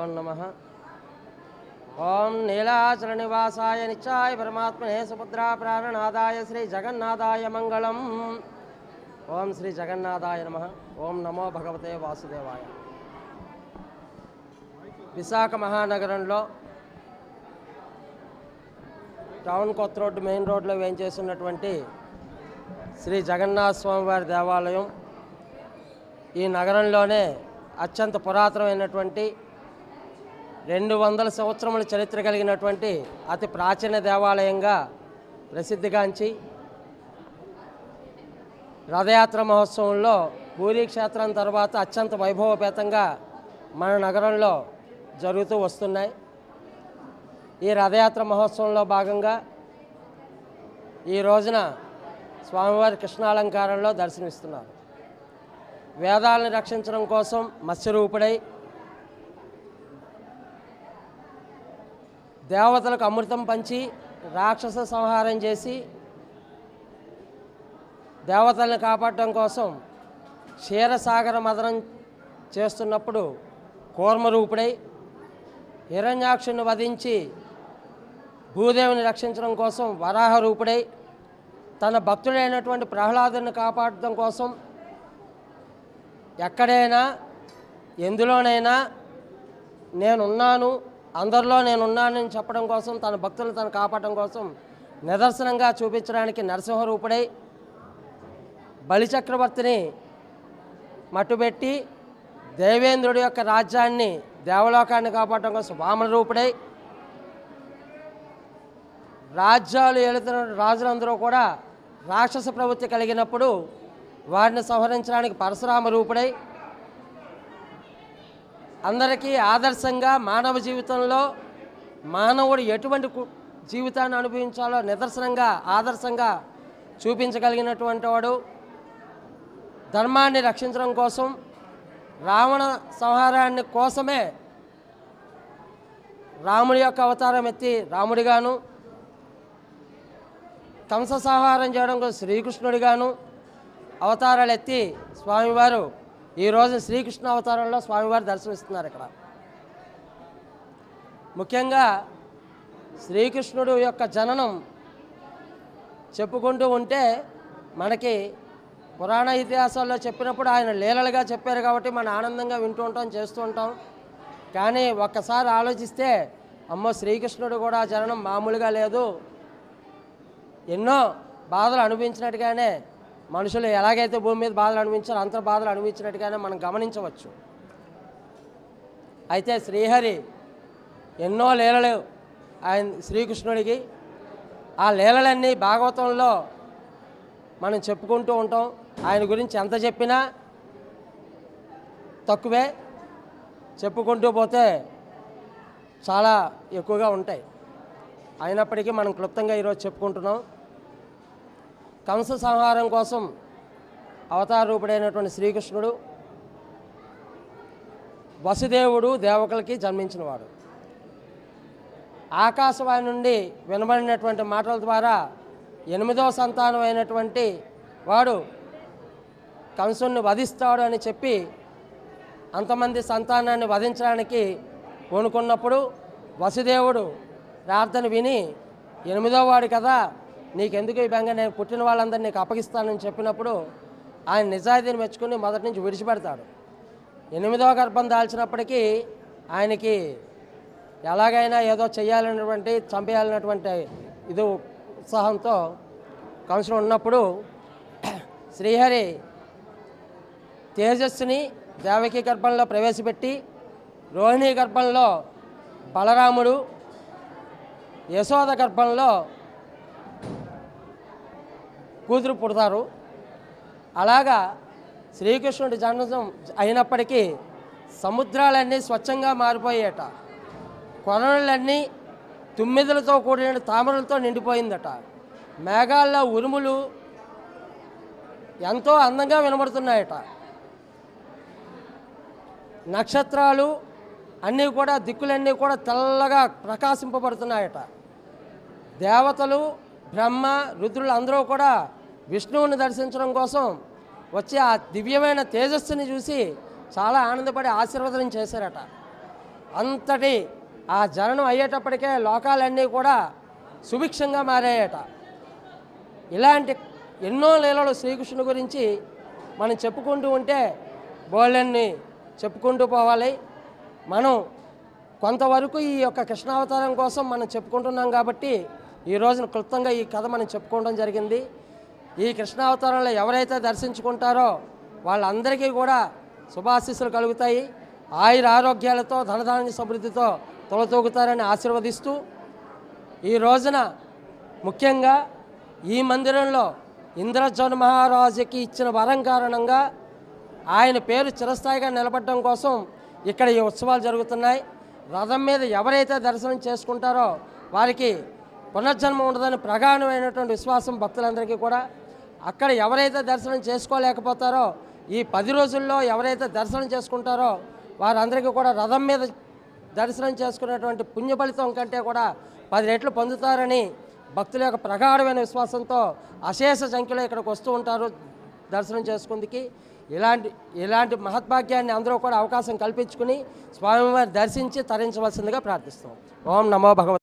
ఓం నమ. ఓం నీలాచల నివాసాయ నిత్యాయ పరమాత్మనే సుభద్రా ప్రాణనాదాయ శ్రీ జగన్నాథాయ మంగళం. ఓం శ్రీ జగన్నాథాయ నమ. ఓం నమో భగవతే వాసుదేవాయ. విశాఖ మహానగరంలో టౌన్ కొత్త రోడ్డు మెయిన్ రోడ్లో వేయించేసినటువంటి శ్రీ జగన్నాథ స్వామివారి దేవాలయం ఈ నగరంలోనే అత్యంత పురాతనమైనటువంటి రెండు వందల సంవత్సరముల చరిత్ర కలిగినటువంటి అతి ప్రాచీన దేవాలయంగా ప్రసిద్ధిగాంచి రథయాత్ర మహోత్సవంలో పూరీ క్షేత్రం తర్వాత అత్యంత వైభవపేతంగా మన నగరంలో జరుగుతూ వస్తున్నాయి. ఈ రథయాత్ర మహోత్సవంలో భాగంగా ఈ రోజున స్వామివారి కృష్ణాలంకారంలో దర్శనమిస్తున్నారు. వేదాలను రక్షించడం కోసం మత్స్యరూపుడై దేవతలకు అమృతం పంచి రాక్షస సంహారం చేసి దేవతల్ని కాపాడటం కోసం క్షీరసాగర మదనం చేస్తున్నప్పుడు కూర్మరూపుడై హిరణ్యాక్షుని వధించి భూదేవిని రక్షించడం కోసం వరాహ రూపుడై తన భక్తుడైనటువంటి ప్రహ్లాదుని కాపాడటం కోసం ఎక్కడైనా ఎందులోనైనా నేనున్నాను. అందరిలో నేనున్నానని చెప్పడం కోసం తన భక్తులను తను కాపాడటం కోసం నిదర్శనంగా చూపించడానికి నరసింహరూపుడై బలిచక్రవర్తిని మట్టుబెట్టి దేవేంద్రుడి యొక్క రాజ్యాన్ని దేవలోకాన్ని కాపాడటం కోసం వామన రూపుడై రాజ్యాలు ఏలుతున్న రాజులందరూ కూడా రాక్షస ప్రవృత్తి కలిగినప్పుడు వారిని సంహరించడానికి పరశురామ రూపుడై అందరికీ ఆదర్శంగా మానవ జీవితంలో మానవుడు ఎటువంటి కు- జీవితాన్ని అనుభవించాలో నిదర్శనంగా ఆదర్శంగా చూపించగలిగినటువంటి వాడు ధర్మాన్ని రక్షించడం కోసం రావణ సంహారాన్ని కోసమే రాముడి యొక్క అవతారం ఎత్తి రాముడిగాను కంస సంహారం చేయడం కోసం శ్రీకృష్ణుడిగాను అవతారాలు ఎత్తి స్వామివారు ఈరోజు శ్రీకృష్ణ అవతారంలో స్వామివారు దర్శనమిస్తున్నారు ఇక్కడ. ముఖ్యంగా శ్రీకృష్ణుడు యొక్క జననం చెప్పుకుంటూ ఉంటే మనకి పురాణ ఇతిహాసాల్లో చెప్పినప్పుడు ఆయన లీలలుగా చెప్పారు కాబట్టి మనం ఆనందంగా వింటూ ఉంటాం చేస్తూ ఉంటాం. కానీ ఒక్కసారి ఆలోచిస్తే అమ్మో శ్రీకృష్ణుడు కూడా జననం మామూలుగా లేదు. ఎన్నో బాధలు అనుభవించినట్టుగానే మనుషులు ఎలాగైతే భూమి మీద బాధలు అనుభవించారో అంత బాధలు అనుభవించినట్టుగానే మనం గమనించవచ్చు. అయితే శ్రీహరి ఎన్నో లీలలు ఆయన శ్రీకృష్ణుడికి. ఆ లీలలన్నీ భాగవతంలో మనం చెప్పుకుంటూ ఉంటాం. ఆయన గురించి ఎంత చెప్పినా తక్కువే. చెప్పుకుంటూ పోతే చాలా ఎక్కువగా ఉంటాయి. అయినప్పటికీ మనం క్లుప్తంగా ఈరోజు చెప్పుకుంటున్నాం. కంస సంహారం కోసం అవతార రూపుడైనటువంటి శ్రీకృష్ణుడు వసుదేవుడు దేవకులకి జన్మించినవాడు. ఆకాశవాణి నుండి వినబడినటువంటి మాటల ద్వారా ఎనిమిదవ సంతానం అయినటువంటి వాడు కంసుని వధిస్తాడు అని చెప్పి అంతమంది సంతానాన్ని వధించడానికి పూనుకున్నప్పుడు వసుదేవుడు ప్రార్థన విని ఎనిమిదో వాడు కదా నీకెందుకు ఈ బెంగ? నేను పుట్టిన వాళ్ళందరినీ నీకు అప్పగిస్తానని చెప్పినప్పుడు ఆయన నిజాయితీని మెచ్చుకుని మొదటి నుంచి విడిచిపెడతాడు. ఎనిమిదవ గర్భం దాల్చినప్పటికీ ఆయనకి ఎలాగైనా ఏదో చేయాలన్నటువంటి చంపేయాలన్నటువంటి ఇది ఉత్సాహంతో కంసుడు ఉన్నప్పుడు శ్రీహరి తేజస్సుని దేవకి గర్భంలో ప్రవేశపెట్టి రోహిణి గర్భంలో బలరాముడు యశోద గర్భంలో కూతురు పుడతారు. అలాగా శ్రీకృష్ణుడి జన్మజం అయినప్పటికీ సముద్రాలన్నీ స్వచ్ఛంగా మారిపోయాయట. కొనలన్నీ తుమ్మిదలతో కూడిన తామరలతో నిండిపోయిందట. మేఘాల్లో ఉరుములు ఎంతో అందంగా వినబడుతున్నాయట. నక్షత్రాలు అన్నీ కూడా దిక్కులన్నీ కూడా తెల్లగా ప్రకాశింపబడుతున్నాయట. దేవతలు బ్రహ్మ రుద్రులు అందరూ కూడా విష్ణువుని దర్శించడం కోసం వచ్చి ఆ దివ్యమైన తేజస్సుని చూసి చాలా ఆనందపడి ఆశీర్వదనం చేశారట. అంతటి ఆ జననం అయ్యేటప్పటికే లోకాలన్నీ కూడా సుభిక్షంగా మారాయట. ఇలాంటి ఎన్నో లీలలు శ్రీకృష్ణుని గురించి మనం చెప్పుకుంటూ ఉంటే బోళ్ళన్ని చెప్పుకుంటూ పోవాలి. మనం కొంతవరకు ఈ యొక్క కృష్ణావతారం కోసం మనం చెప్పుకుంటున్నాం కాబట్టి ఈ రోజున క్లుప్తంగా ఈ కథ మనం చెప్పుకోవడం జరిగింది. ఈ కృష్ణావతారంలో ఎవరైతే దర్శించుకుంటారో వాళ్ళందరికీ కూడా శుభాశీస్సులు కలుగుతాయి. ఆయుర ఆరోగ్యాలతో ధనధాన్య సమృద్ధితో తొలతూగుతారని ఆశీర్వదిస్తూ ఈ రోజున ముఖ్యంగా ఈ మందిరంలో ఇంద్రజోన్ మహారాజుకి ఇచ్చిన వరం కారణంగా ఆయన పేరు చిరస్థాయిగా నిలబడడం కోసం ఇక్కడ ఈ ఉత్సవాలు జరుగుతున్నాయి. రథం మీద ఎవరైతే దర్శనం చేసుకుంటారో వారికి పునర్జన్మ ఉండదని ప్రగాఢమైనటువంటి విశ్వాసం భక్తులందరికీ కూడా అక్కడ ఎవరైతే దర్శనం చేసుకోలేకపోతారో ఈ పది రోజుల్లో ఎవరైతే దర్శనం చేసుకుంటారో వారందరికీ కూడా రథం మీద దర్శనం చేసుకునేటువంటి పుణ్య ఫలితం కంటే కూడా పది రెట్లు పొందుతారని భక్తుల యొక్క ప్రగాఢమైన విశ్వాసంతో అశేష సంఖ్యలో ఇక్కడికి వస్తూ ఉంటారు దర్శనం చేసుకుందికి. ఇలాంటి ఇలాంటి మహద్భాగ్యాన్ని అందరూ కూడా అవకాశం కల్పించుకుని స్వామివారి దర్శించి తరించవలసిందిగా ప్రార్థిస్తాం ఓం నమో భగవత్